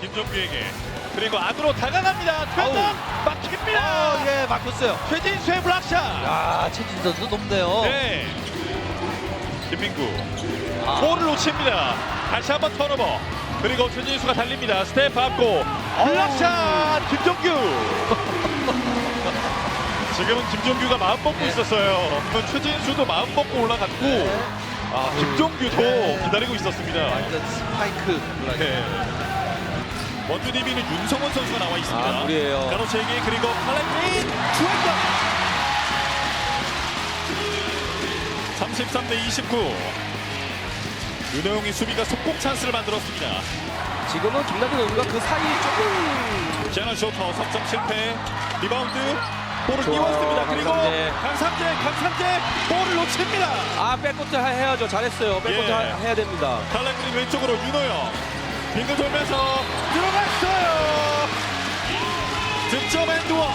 김종규에게 그리고 안으로 다가갑니다. 퇴장 막힙니다. 아, 예, 막혔어요. 최진수의 블락샷. 야, 최진 선수 높네요. 네. 김민구 아. 볼을 놓칩니다. 다시 한번 턴오버. 그리고 최진수가 달립니다. 스텝 밟고 블락샷 김종규. 지금은 김종규가 마음 먹고 있었어요. 그건 최진수도 마음 먹고 올라갔고 네. 아, 김종규도 기다리고 있었습니다. 완전 스파이크. 네. 원주 DB는 윤성원 선수가 나와 있습니다. 아, 무리예요. 가로채기 그리고 칼라인 주행권 33 대 29 윤호영의 수비가 속공 찬스를 만들었습니다. 지금은 김남준 선수가 그 사이 조금 제너 쇼터 석점 실패 리바운드 볼을 좋아요, 띄웠습니다. 그리고 강삼재. 강삼재 강삼재 볼을 놓칩니다. 아, 백코트 해야죠. 잘했어요. 백코트 예. 하- 해야 됩니다. 칼라그린 왼쪽으로 윤호영 빙글 돌면서 들어갔어요. 득점 엔드원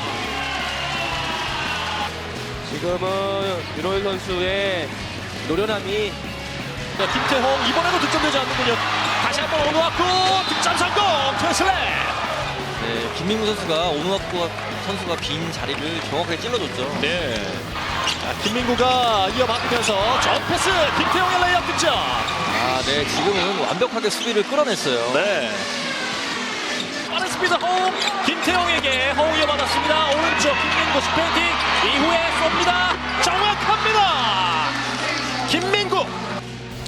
지금은 윤호일 선수의 노련함이 김태홍 이번에도 득점되지 않는군요. 다시 한번 오놓았고 득점 성공 트슬랩. 네, 김민구 선수가 오누아쿠 선수가 빈 자리를 정확하게 찔러줬죠. 네. 자, 김민구가 이어받으면서 전 패스 김태홍의 레이업 득점. 아, 네, 지금은 완벽하게 수비를 끌어냈어요. 네. 빠른 스피드 호흡 김태형에게 허우 이어받았습니다. 오른쪽 김민구 스페인팅 이후에 쏩니다. 정확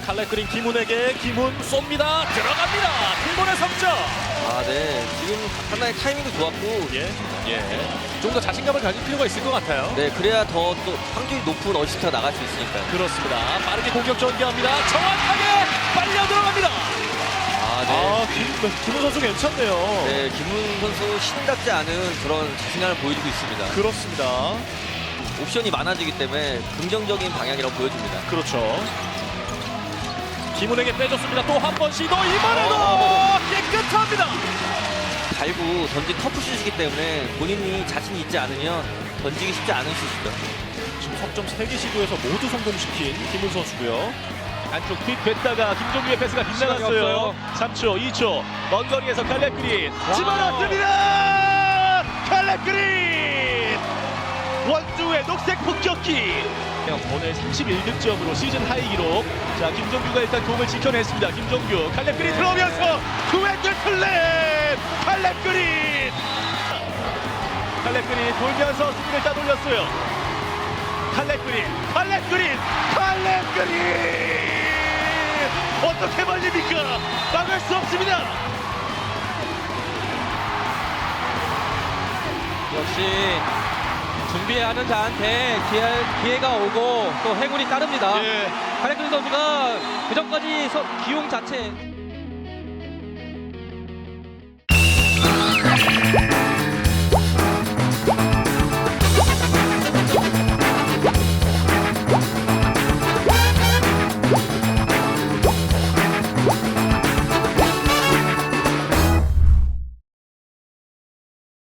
칼레크린 김훈에게 김훈 쏩니다. 들어갑니다. 김훈의 석점. 아, 네, 지금 상당히 타이밍도 좋았고, 예, 예. 좀 더 자신감을 가질 필요가 있을 것 같아요. 네, 그래야 더 또 확률이 높은 어시스트가 나갈 수 있으니까요. 그렇습니다. 빠르게 공격 전개합니다. 정확하게 빨려 들어갑니다. 아, 네. 아, 김, 김훈 선수 괜찮네요. 네, 김훈 선수 신답지 않은 그런 자신감을 보여주고 있습니다. 그렇습니다. 옵션이 많아지기 때문에 긍정적인 방향이라고 보여집니다. 그렇죠. 김훈에게 빼줬습니다. 또 한 번 시도 이번에도 어. 깨끗합니다. 달고 던진 터프슛이기 때문에 본인이 자신이 있지 않으면 던지기 쉽지 않은 슛이죠. 지금 석점 3개 시도에서 모두 성공시킨 김훈 선수고요. 안쪽 킥 됐다가 김종규의 패스가 빗나갔어요. 3초, 2초. 먼 거리에서 칼렙그린 집어넣습니다. 녹색 폭격기. 오늘 31득점으로 시즌 하이 기록. 자, 김종규가 일단 공을 지켜냈습니다. 김종규 칼렙 그린 들어오면서 투핸드 클랩 칼렙 그린. 칼렙 그린 돌면서 수비를 따돌렸어요. 칼렛 그린, 칼렛 그린, 칼렛 그린! 어떻게 말립니까? 막을 수 없습니다. 역시 준비하는 자한테 기회, 기회 가 오고 또 행운이 따릅니다. 예. 카레클 선수가 그 전까지 서- 기용 자체